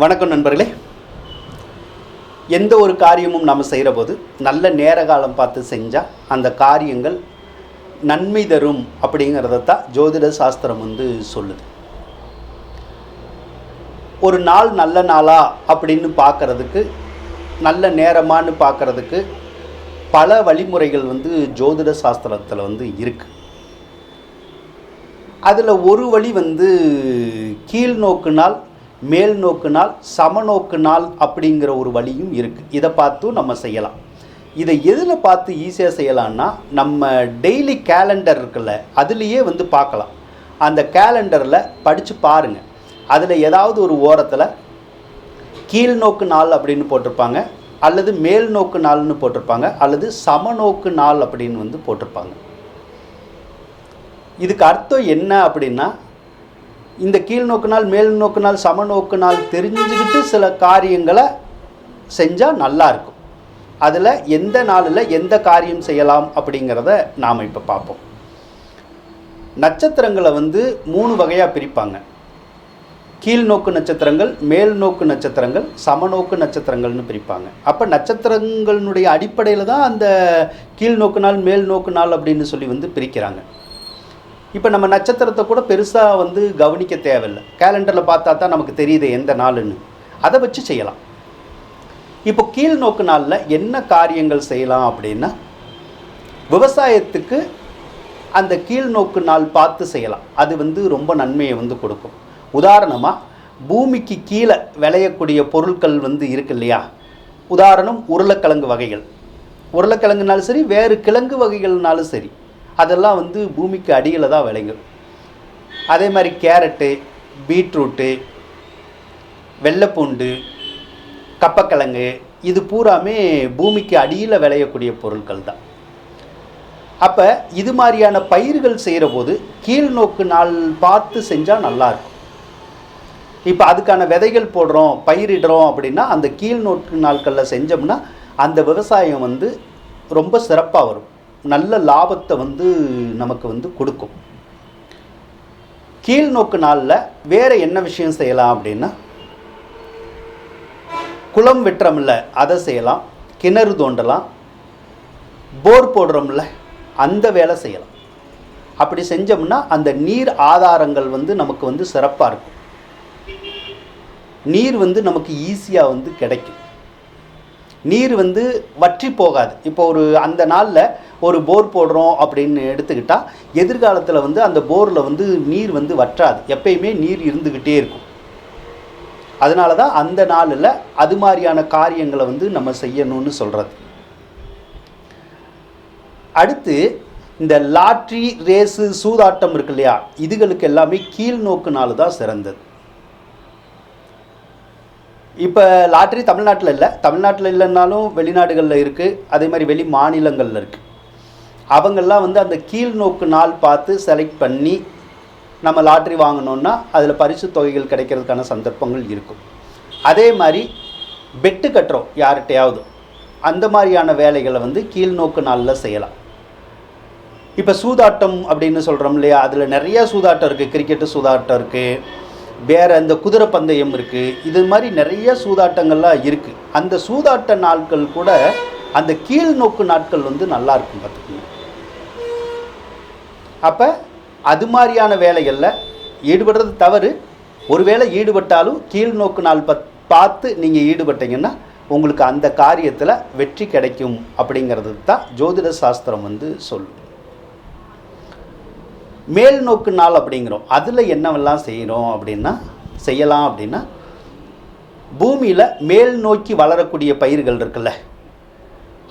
வணக்கம் நண்பர்களே. எந்த ஒரு காரியமும் நாம் செய்கிற போது நல்ல நேர காலம் பார்த்து செஞ்சால் அந்த காரியங்கள் நன்மை தரும் அப்படிங்கிறத தான் ஜோதிட சாஸ்திரம் வந்து சொல்லுது. ஒரு நாள் நல்ல நாளா அப்படின்னு பார்க்கறதுக்கு நல்ல நேரமான்னு பார்க்கறதுக்கு பல வழிமுறைகள் வந்து ஜோதிட சாஸ்திரத்தில் வந்து இருக்குது அதில் ஒரு வழி வந்து கீழ் நாள் மேல் நோக்கு நாள் சமநோக்கு நாள் அப்படிங்கிற ஒரு வழியும் இருக்குது இதை பார்த்தும் நம்ம செய்யலாம். இதை எதில் பார்த்து ஈஸியாக செய்யலாம்னா நம்ம டெய்லி கேலண்டர் இருக்குல்ல அதுலேயே வந்து பார்க்கலாம். அந்த கேலண்டரில் படித்து பாருங்கள் அதில் ஏதாவது ஒரு ஓரத்தில் கீழ் நோக்கு நாள் அப்படின்னு போட்டிருப்பாங்க அல்லது மேல் நோக்கு நாள்னு போட்டிருப்பாங்க அல்லது சமநோக்கு நாள் அப்படின்னு வந்து போட்டிருப்பாங்க. இதுக்கு அர்த்தம் என்ன அப்படின்னா இந்த கீழ் நோக்கினால் நாள் மேல் நோக்கு நாள் சமநோக்கு நாள் தெரிஞ்சுக்கிட்டு சில காரியங்களை செஞ்சால் நல்லா இருக்கும். அதில் எந்த நாளில் எந்த காரியம் செய்யலாம் அப்படிங்கிறத நாம் இப்போ பார்ப்போம். நட்சத்திரங்களை வந்து மூணு வகையாக பிரிப்பாங்க. கீழ் நோக்கு நட்சத்திரங்கள் மேல் நோக்கு நட்சத்திரங்கள் சமநோக்கு நட்சத்திரங்கள்னு பிரிப்பாங்க. அப்போ நட்சத்திரங்களினுடைய அடிப்படையில் தான் அந்த கீழ் நோக்கு நாள் மேல் நோக்கு நாள் அப்படின்னு சொல்லி வந்து பிரிக்கிறாங்க. இப்போ நம்ம நட்சத்திரத்தை கூட பெருசாக வந்து கவனிக்க தேவையில்லை. கேலண்டரில் பார்த்தா தான் நமக்கு தெரியுது எந்த நாளுன்னு அதை வச்சு செய்யலாம். இப்போ கீழ் நோக்கு நாளில் என்ன காரியங்கள் செய்யலாம் அப்படின்னா விவசாயத்துக்கு அந்த கீழ் நோக்கு நாள் பார்த்து செய்யலாம். அது வந்து ரொம்ப நன்மையை வந்து கொடுக்கும். உதாரணமாக பூமிக்கு கீழே விளையக்கூடிய பொருட்கள் வந்து இருக்கு இல்லையா? உதாரணம் உருளைக்கிழங்கு வகைகள். உருளைக்கிழங்குனாலும் சரி வேறு கிழங்கு வகைகள்னாலும் சரி. அதெல்லாம் வந்து பூமிக்கு அடியில் தான் விளையும். அதே மாதிரி கேரட்டு பீட்ரூட்டு வெள்ளைப்பூண்டு கப்பக்கிழங்கு இது பூராமே பூமிக்கு அடியில் விளையக்கூடிய பொருட்கள் தான். அப்போ இது மாதிரியான பயிர்கள் செய்கிற போது கீழ் நோக்கு நாள் பார்த்து செஞ்சால் நல்லாயிருக்கும் இப்போ அதுக்கான விதைகள் போடுறோம் பயிரிடுறோம் அப்படின்னா அந்த கீழ் நோக்கு நாட்களில் செஞ்சோம்னா அந்த விவசாயம் வந்து ரொம்ப சிறப்பாக வரும். நல்ல லாபத்தை வந்து நமக்கு வந்து கொடுக்கும். கீழ் நோக்கு நாளில் வேறு என்ன விஷயம் செய்யலாம் அப்படின்னா குளம் வெட்டுறோம்ல அதை செய்யலாம். கிணறு தோண்டலாம். போர் போடுறோம்ல அந்த வேலை செய்யலாம். அப்படி செஞ்சோம்னா அந்த நீர் ஆதாரங்கள் வந்து நமக்கு வந்து சிறப்பாக இருக்கும். நீர் வந்து நமக்கு ஈஸியாக வந்து கிடைக்கும். நீர் வந்து வற்றி போகாது. இப்போ ஒரு அந்த நாளில் ஒரு போர் போடுறோம் அப்படின்னு எடுத்துக்கிட்டால் எதிர்காலத்தில் வந்து அந்த போரில் வந்து நீர் வந்து வற்றாது. எப்பயுமே நீர் இருந்துக்கிட்டே இருக்கும். அதனால தான் அந்த நாளில் அது மாதிரியான காரியங்களை வந்து நம்ம செய்யணும்னு சொல்கிறது அடுத்து இந்த லாட்ரி ரேஸு சூதாட்டம் இருக்கு இல்லையா? இதுகளுக்கு எல்லாமே கீழ்நோக்கு நாள் தான் சிறந்தது. இப்போ லாட்ரி தமிழ்நாட்டில் இல்லை. தமிழ்நாட்டில் இல்லைன்னாலும் வெளிநாடுகளில் இருக்குது அதே மாதிரி வெளி மாநிலங்களில் இருக்குது அவங்கெல்லாம் வந்து அந்த கீழ் நோக்கு நாள் பார்த்து செலக்ட் பண்ணி நம்ம லாட்ரி வாங்கினோன்னா அதில் பரிசு தொகைகள் கிடைக்கிறதுக்கான சந்தர்ப்பங்கள் இருக்கும். அதே மாதிரி பெட்டு கட்டுறோம் யார்கிட்டையாவது. அந்த மாதிரியான வேலைகளை வந்து கீழ் நோக்கு நாளில் செய்யலாம். இப்போ சூதாட்டம் அப்படின்னு சொல்கிறோம் இல்லையா? அதில் நிறைய சூதாட்டம் இருக்குது கிரிக்கெட்டு சூதாட்டம் இருக்குது வேறு இந்த குதிரை பந்தயம் இருக்குது இது மாதிரி நிறைய சூதாட்டங்கள்லாம் இருக்குது அந்த சூதாட்ட நாட்கள் கூட அந்த கீழ் நோக்கு நாட்கள் வந்து நல்லா இருக்கும் பார்த்துக்கோங்க. அப்போ அது மாதிரியான வேலைகளில் ஈடுபடுறது தவறு. ஒருவேளை ஈடுபட்டாலும் கீழ் நோக்கு நாள் பத் பார்த்து நீங்கள் ஈடுபட்டீங்கன்னா உங்களுக்கு அந்த காரியத்தில் வெற்றி கிடைக்கும் அப்படிங்கிறது தான் ஜோதிட சாஸ்திரம் வந்து சொல்லும். மேல் நோக்கு நாள் அப்படிங்கிறோம். அதில் என்னவெல்லாம் செய்கிறோம் அப்படின்னா செய்யலாம் அப்படின்னா பூமியில் மேல் நோக்கி வளரக்கூடிய பயிர்கள் இருக்குல்ல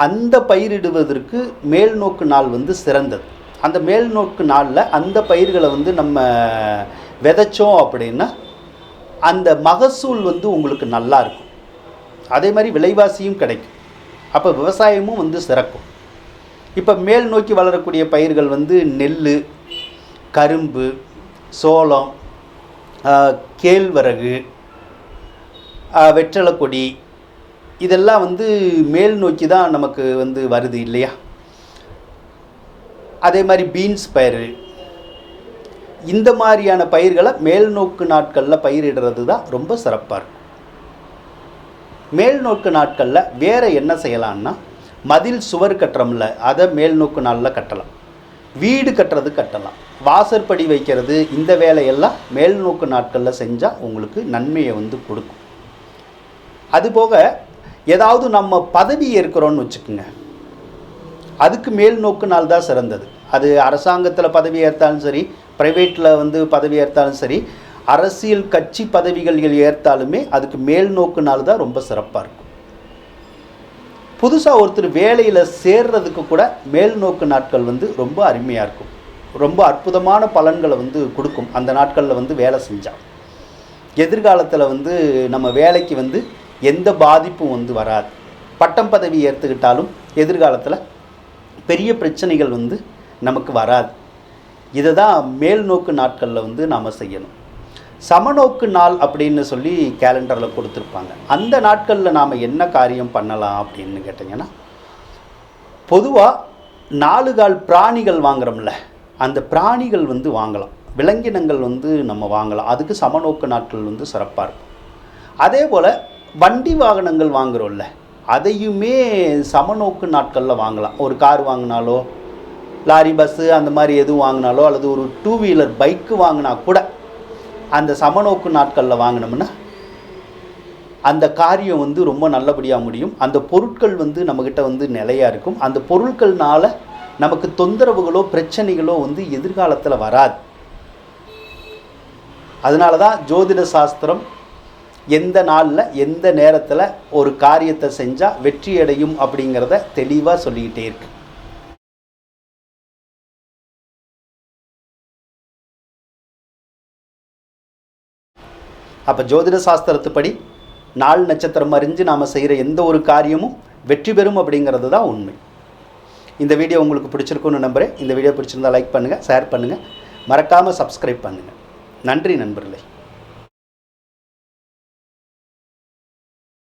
அந்த பயிரிடுவதற்கு மேல் நோக்கு நாள் வந்து சிறந்தது. அந்த மேல் நோக்கு நாளில் அந்த பயிர்களை வந்து நம்ம விதைச்சோம் அப்படின்னா அந்த மகசூல் வந்து உங்களுக்கு நல்லா இருக்கும். அதே மாதிரி விலைவாசியும் கிடைக்கும். அப்போ விவசாயமும் வந்து சிறக்கும். இப்போ மேல் நோக்கி வளரக்கூடிய பயிர்கள் வந்து நெல் கரும்பு சோளம் கேழ்வரகு வெற்றலை கொடி இதெல்லாம் வந்து மேல் நோக்கி தான் நமக்கு வந்து வருது இல்லையா? அதே மாதிரி பீன்ஸ் பயிர் இந்த மாதிரியான பயிர்களை மேல்நோக்கு நாட்களில் பயிரிடுறது தான் ரொம்ப சிறப்பாக இருக்கும். மேல்நோக்கு நாட்களில் வேறு என்ன செய்யலான்னா மதில் சுவர் கட்டுறோம்ல அதை மேல்நோக்கு நாளில் கட்டலாம். வீடு கட்டுறது கட்டலாம். வாசற்படி வைக்கிறது இந்த வேலையெல்லாம் மேல் நோக்கு நாட்களில் செஞ்சால் உங்களுக்கு நன்மையை வந்து கொடுக்கும். அதுபோக ஏதாவது நம்ம பதவி ஏற்கிறோன்னு வச்சுக்கோங்க. அதுக்கு மேல் நோக்கு நாள் தான் சிறந்தது. அது அரசாங்கத்தில் பதவி ஏற்றாலும் சரி ப்ரைவேட்டில் வந்து பதவி ஏற்றாலும் சரி அரசியல் கட்சி பதவிகள் ஏற்றாலுமே அதுக்கு மேல் நோக்கு நாள் தான் ரொம்ப சிறப்பாக இருக்கும். புதுசாக ஒருத்தர் வேலையில் சேர்றதுக்கு கூட மேல் நோக்கு நாட்கள் வந்து ரொம்ப அருமையாக இருக்கும். ரொம்ப அற்புதமான பலன்களை வந்து கொடுக்கும். அந்த நாட்களில் வந்து வேலை செஞ்சால் எதிர்காலத்தில் வந்து நம்ம வேலைக்கு வந்து எந்த பாதிப்பும் வந்து வராது. பட்டம் பதவி ஏற்றுக்கிட்டாலும் எதிர்காலத்தில் பெரிய பிரச்சனைகள் வந்து நமக்கு வராது. இதை தான் மேல் நோக்கு நாட்களில் வந்து நாம் செய்யணும். சமநோக்கு நாள் அப்படின்னு சொல்லி கேலண்டரில் கொடுத்துருப்பாங்க. அந்த நாட்களில் நாம் என்ன காரியம் பண்ணலாம் அப்படின்னு கேட்டிங்கன்னா பொதுவாக நாலு கால் பிராணிகள் வாங்குறோம்ல அந்த பிராணிகள் வந்து வாங்கலாம். விலங்கினங்கள் வந்து நம்ம வாங்கலாம். அதுக்கு சமநோக்கு நாட்கள் வந்து சிறப்பாக இருக்கும். அதே போல் வண்டி வாகனங்கள் வாங்குறோம்ல அதையுமே சமநோக்கு நாட்களில் வாங்கலாம். ஒரு கார் வாங்கினாலோ லாரி பஸ்ஸு அந்த மாதிரி எதுவும் வாங்கினாலோ அல்லது ஒரு டூ வீலர் பைக்கு வாங்கினா கூட அந்த சமநோக்கு நாட்களில் வாங்கினோம்னா அந்த காரியம் வந்து ரொம்ப நல்லபடியாக முடியும். அந்த பொருட்கள் வந்து நம்மக்கிட்ட வந்து நிலையாக இருக்கும். அந்த பொருட்கள்னால நமக்கு தொந்தரவுகளோ பிரச்சனைகளோ வந்து எதிர்காலத்தில் வராது. அதனால தான் ஜோதிட சாஸ்திரம் எந்த நாளில் எந்த நேரத்தில் ஒரு காரியத்தை செஞ்சால் வெற்றி அடையும் அப்படிங்கிறத தெளிவாக சொல்லிக்கிட்டே இருக்குது அப்போ ஜோதிட சாஸ்திரத்துப்படி நாள் நட்சத்திரம் அறிஞ்சு நாம் செய்கிற எந்த ஒரு காரியமும் வெற்றி பெறும் அப்படிங்கிறது தான் உண்மை. இந்த வீடியோ உங்களுக்கு பிடிச்சிருக்குன்னு நம்புகிறேன் இந்த வீடியோ பிடிச்சிருந்தா லைக் பண்ணுங்கள் ஷேர் பண்ணுங்கள் மறக்காமல் சப்ஸ்கிரைப் பண்ணுங்கள் நன்றி நண்பர்களே.